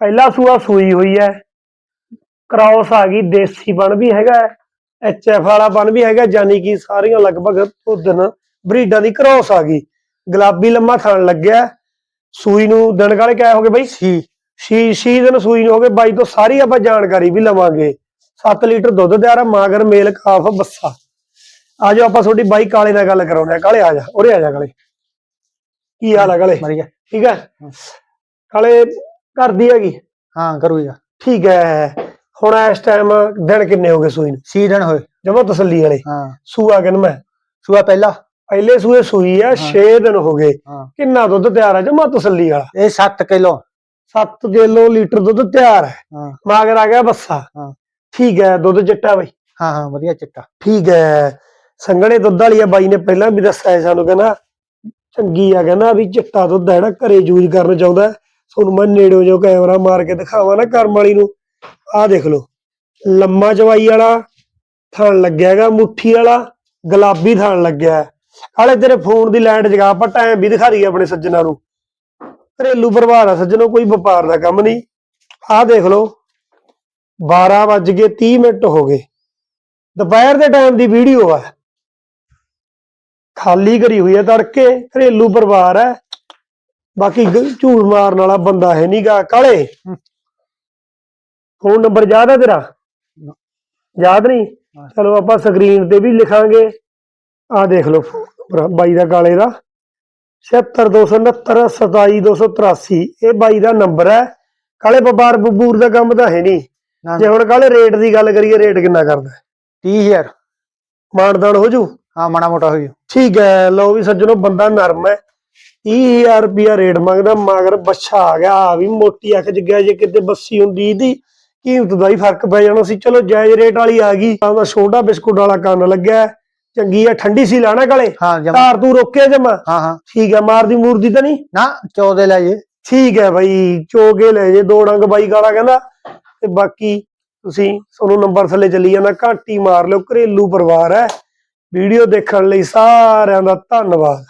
ਪਹਿਲਾ ਸੂਆ ਸੂਈ ਹੋਈ ਹੈ ਕ੍ਰਾਸ ਆ ਗਈ ਦੇਸੀ ਬਣ ਵੀ ਹੈਗਾ ਐਚ ਐਫ ਵਾਲਾ ਬਣ ਵੀ ਹੈਗਾ ਯਾਨੀ ਕਿ ਸਾਰੀਆਂ ਲਗਭਗ ਉਦਨ ਬਰੀਡਾਂ ਦੀ ਕ੍ਰਾਸ ਆ ਗਈ। ਗੁਲਾਬੀ ਲੰਮਾ ਥਣ ਲੱਗਿਆ। ਸੂਈ ਨੂੰ ਦਿਨ ਕਾਲੇ ਕਿਆ ਹੋ ਗਏ ਬਈ? ਸੀ ਛੀ ਛੀ ਦਿਨ ਸੂਈ ਨੂੰ ਹੋ ਗਏ। ਬਾਈ ਤੋਂ ਸਾਰੀ ਆਪਾਂ ਜਾਣਕਾਰੀ ਵੀ ਲਵਾਂਗੇ। 7 ਲੀਟਰ ਦੁੱਧ ਤਿਆਰ ਆ ਮਾਗਰ ਮੇਲ ਕਾਫ ਬੱਸਾ। ਆ ਜਾਓ ਆਪਾਂ ਤੁਹਾਡੀ ਬਾਈ ਕਾਲੇ ਨਾਲ ਗੱਲ ਕਰਾਉਂਦੇ ਆ। ਕਾਲੇ ਆ ਜਾ ਉਰੇ ਆ ਜਾ ਕਾਲੇ। ਕੀ ਹਾਲ ਆ ਕਾਲੇ? ਠੀਕ ਹੈ। ਕਾਲੇ ਘਰ ਦੀ ਹੈਗੀ। ਹਾਂ ਕਰੂਗਾ ਠੀਕ ਹੈ। ਹੁਣ ਇਸ ਟਾਈਮ ਦਿਨ ਕਿੰਨੇ ਹੋ ਗਏ ਸੂਈ ਨੂੰ? ਸੀ ਦਿਨ ਹੋਏ। ਜਮਾ ਤਸੱਲੀ ਵਾਲੇ। ਹਾਂ। ਸੂਆ ਕਿਨ ਮੈਂ? ਸੂਆ ਪਹਿਲਾ। ਪਹਿਲੇ ਸੂਏ ਸੂਈ ਆ ਹਾਂ। 6 ਦਿਨ ਹੋ ਗਏ। ਹਾਂ। ਕਿੰਨਾ ਦੁੱਧ ਤਿਆਰ ਹੈ ਜਮਾ ਤਸੱਲੀ ਵਾਲਾ। ਇਹ 7 ਕਿਲੋ। 7 ਕਿਲੋ ਲੀਟਰ ਦੁੱਧ ਤਿਆਰ ਹੈ। ਹਾਂ। ਮਾਗਰ ਆ ਗਿਆ ਬੱਸਾ। ਹਾਂ। ਠੀਕ ਹੈ ਦੁੱਧ ਚਿੱਟਾ ਬਈ। ਹਾਂ ਹਾਂ ਵਧੀਆ ਚਿੱਟਾ। ਠੀਕ ਹੈ। ਸੰਘਣੇ ਦੁੱਧ ਵਾਲੀ ਆ ਬਾਈ ਨੇ ਪਹਿਲਾਂ ਵੀ ਦੱਸਿਆ ਸੀ ਸਾਨੂੰ ਕਹਿੰਦਾ ਚੰਗੀ ਆ ਕਹਿੰਦਾ ਵੀ ਚਿੱਟਾ ਦੁੱਧ ਹੈ ਨਾ ਘਰੇ ਯੂਜ਼ ਕਰਨ ਚਾਹੁੰਦਾ। ਹੈ। ਤੁਹਾਨੂੰ ਮੈਂ ਨੇੜਿਓਂ ਜੋ ਕੈਮਰਾ ਮਾਰ ਕੇ ਦਿਖਾਵਾਂ ਨਾ ਕਰਮ ਵਾਲੀ ਨੂੰ, ਆਹ ਦੇਖ ਲਓ, ਲੰਮਾ ਚਵਾਈ ਵਾਲਾ ਥਣ ਲੱਗਿਆ ਹੈਗਾ, ਮੁੱਠੀ ਵਾਲਾ, ਗੁਲਾਬੀ ਥਣ ਲੱਗਿਆ ਹੈ। ਹਾਲੇ ਤੇਰੇ ਫੋਨ ਦੀ ਲਾਈਟ ਜਗਾ, ਆਪਾਂ ਟਾਈਮ ਵੀ ਦਿਖਾ ਦਈਏ ਆਪਣੇ ਸੱਜਣਾ ਨੂੰ। ਘਰੇਲੂ ਪਰਿਵਾਰ ਆ ਸੱਜਣੋ, ਕੋਈ ਵਪਾਰ ਦਾ ਕੰਮ ਨਹੀਂ। ਆਹ ਦੇਖ ਲਓ 12 ਵੱਜ ਕੇ 30 ਮਿੰਟ ਹੋ ਗਏ। ਦੁਪਹਿਰ ਦੇ ਟਾਈਮ ਦੀ ਵੀਡੀਓ ਆ। ਖਾਲੀ ਕਰੀ ਹੋਈ ਹੈ ਤੜਕੇ, ਘਰੇਲੂ ਪਰਿਵਾਰ ਹੈ। ਬਾਕੀ ਗ- ਝੂਠ ਮਾਰਨ ਵਾਲਾ ਬੰਦਾ ਹੈ ਨਹੀਂਗਾ ਕਾਲੇ ਫੋਨ ਨੰਬਰ ਯਾਦ ਹੈ ਤੇਰਾ? ਯਾਦ ਨਹੀਂ? ਹਾਂ। ਚਲੋ ਆਪਾਂ ਸਕਰੀਨ ਤੇ ਵੀ ਲਿਖਾਂਗੇ। ਆਹ ਦੇਖ ਲਓ ਬਾਈ ਦਾ ਕਾਲੇ ਦਾ। 76269 27283 ਇਹ ਬਾਈ ਦਾ ਨੰਬਰ ਹੈ। ਕਾਲੇ ਵਪਾਰ ਬਬੂਰ ਦਾ ਕੰਮ ਤਾਂ ਹੈ ਨਹੀਂ ਨਾ ਜੇ ਹੁਣ ਕਾਲੇ ਰੇਟ ਦੀ ਗੱਲ ਕਰੀਏ ਰੇਟ ਕਿੰਨਾ ਕਰਦਾ? 30000 ਮਾਨਦਾਨ ਹੋ ਜੂ? ਹਾਂ ਮਾੜਾ ਮੋਟਾ ਹੋਈ ਠੀਕ ਹੈ ਲਓ ਵੀ ਸੱਜਣੋ ਬੰਦਾ ਨਰਮ ਹੈ। 30000 ਰੁਪਿਆ ਰੇਟ ਮੰਗਦਾ ਮਗਰ ਬੱਛਾ ਆ ਗਿਆ ਆ ਵੀ ਮੋਟੀ ਅੱਖ ਚ ਗਿਆ ਜੇ ਕਿਤੇ ਬੱਸੀ ਹੁੰਦੀ ਇਹਦੀ ਕੀਮਤ ਦਾ ਹੀ ਫ਼ਰਕ ਪੈ ਜਾਣਾ ਸੀ। ਚਲੋ ਜਾਇਜ਼ ਰੇਟ ਵਾਲੀ ਆ ਗਈ ਤਾਂ ਦਾ ਛੋਟਾ ਬਿਸਕੁਟ ਵਾਲਾ ਕੰਨ ਲੱਗਿਆ। ਚੰਗੀ ਆ ਠੰਡੀ ਸੀ ਲਾਣਾ ਜਮ। ਧਾਰ ਤੂੰ ਰੋਕਿਆ ਜਮਾ? ਹਾਂ ਹਾਂ। ਠੀਕ ਹੈ ਮਾਰਦੀ ਮੂਰਦੀ ਤਾਂ ਨਹੀਂ? ਨਾ 14 ਲੈ ਜੇ। ਠੀਕ ਹੈ ਬਾਈ ਚੋਗੇ ਲੈ ਜੇ ਦੋ ਡੰਗ ਬਾਈ ਕਾਲਾ ਕਹਿੰਦਾ। ਤੇ ਬਾਕੀ ਤੁਸੀਂ ਤੁਹਾਨੂੰ ਨੰਬਰ ਥੱਲੇ ਚੱਲੀ ਜਾਂਦਾ ਘੰਟੀ ਮਾਰ ਲਿਓ ਘਰੇਲੂ ਪਰਿਵਾਰ ਹੈ। ਵੀਡੀਓ ਦੇਖਣ ਲਈ ਸਾਰਿਆਂ ਦਾ ਧੰਨਵਾਦ।